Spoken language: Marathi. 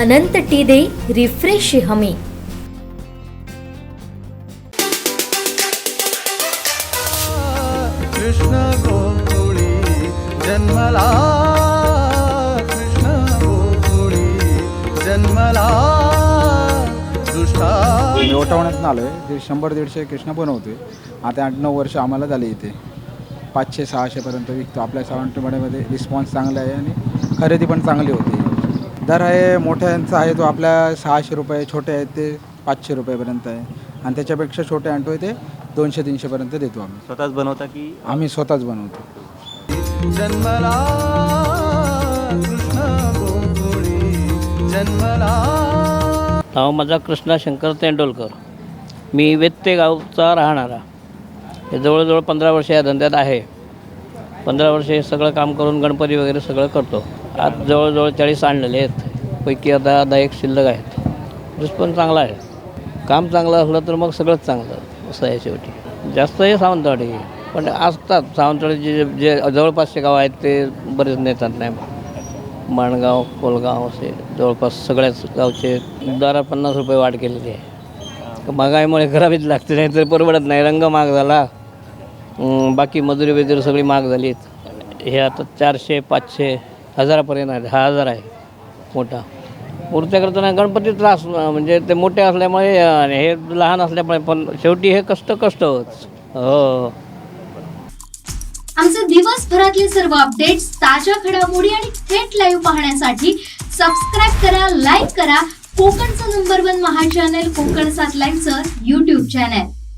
अनंत टी दे रिफ्रेश हमी. कृष्ण गोकुळी जन्मला. कृष्ण गोकुळी आलो आहे दीड शंभर दीडशे कृष्ण बनवतोय आता आठ नऊ वर्ष आम्हाला झाले इथे. पाचशे सहाशेपर्यंत विकतो. आपल्या सावंतवाडीमध्ये रिस्पॉन्स चांगला आहे आणि खरेदी पण चांगली होती. दर आहे मोठ्यांचा आहे तो आपल्या सहाशे रुपये छोटे आहेत ते पाचशे रुपयेपर्यंत आहे. आणि त्याच्यापेक्षा छोटे आणतोय ते दोनशे तीनशेपर्यंत देतो आम्ही. स्वतःच बनवता की? आम्ही स्वतःच बनवतो. जन्मला कृष्ण गोकुळी जन्मला नाव माझा कृष्णा शंकर तेंडोलकर. मी वेत्ते गावचा राहणारा. हे जवळजवळ पंधरा वर्ष या धंद्यात आहे. पंधरा वर्ष हे सगळं काम करून गणपती वगैरे सगळं करतो. आज जवळजवळ चाळीस आणलेले आहेत. पैकी आता दहा एक शिल्लक आहेत. रिस्पॉन्स चांगला आहे. काम चांगलं असलं तर मग सगळंच चांगलं असं आहे शेवटी. जास्त हे सावंतवाडी पण असतात सावंतवाडीचे जे जे जवळपासचे गाव आहेत ते बरेच नेतात नाही. माणगाव कोलगाव असे जवळपास सगळ्याच गावचे दारा पन्नास रुपये वाढ केलेली आहे. महागाईमुळे करावीच लागते नाही तर परवडत नाही. रंग महाग झाला. अं, बाकी मजुरी वगैरे सगळी महाग झाली हे आता चारशे पाचशे हजारापर्यंत आहे. हा हजार आहे. मोठा. मूर्त्या करताना गणपती त्रास अं, म्हणजे ते मोठे असल्यामुळे अं, हे लहान असल्यामुळे पण शेवटी हे कष्ट कष्टच. हो. आमचे दिवसभरातले सर्व अपडेट्स ताज्या घडामोडी आणि थेट लाईव्ह पाहण्यासाठी सबस्क्राईब करा लाईक करा. कोकणचं नंबर वन महा चॅनल कोकण सात लाईव्हचं युट्यूब चॅनल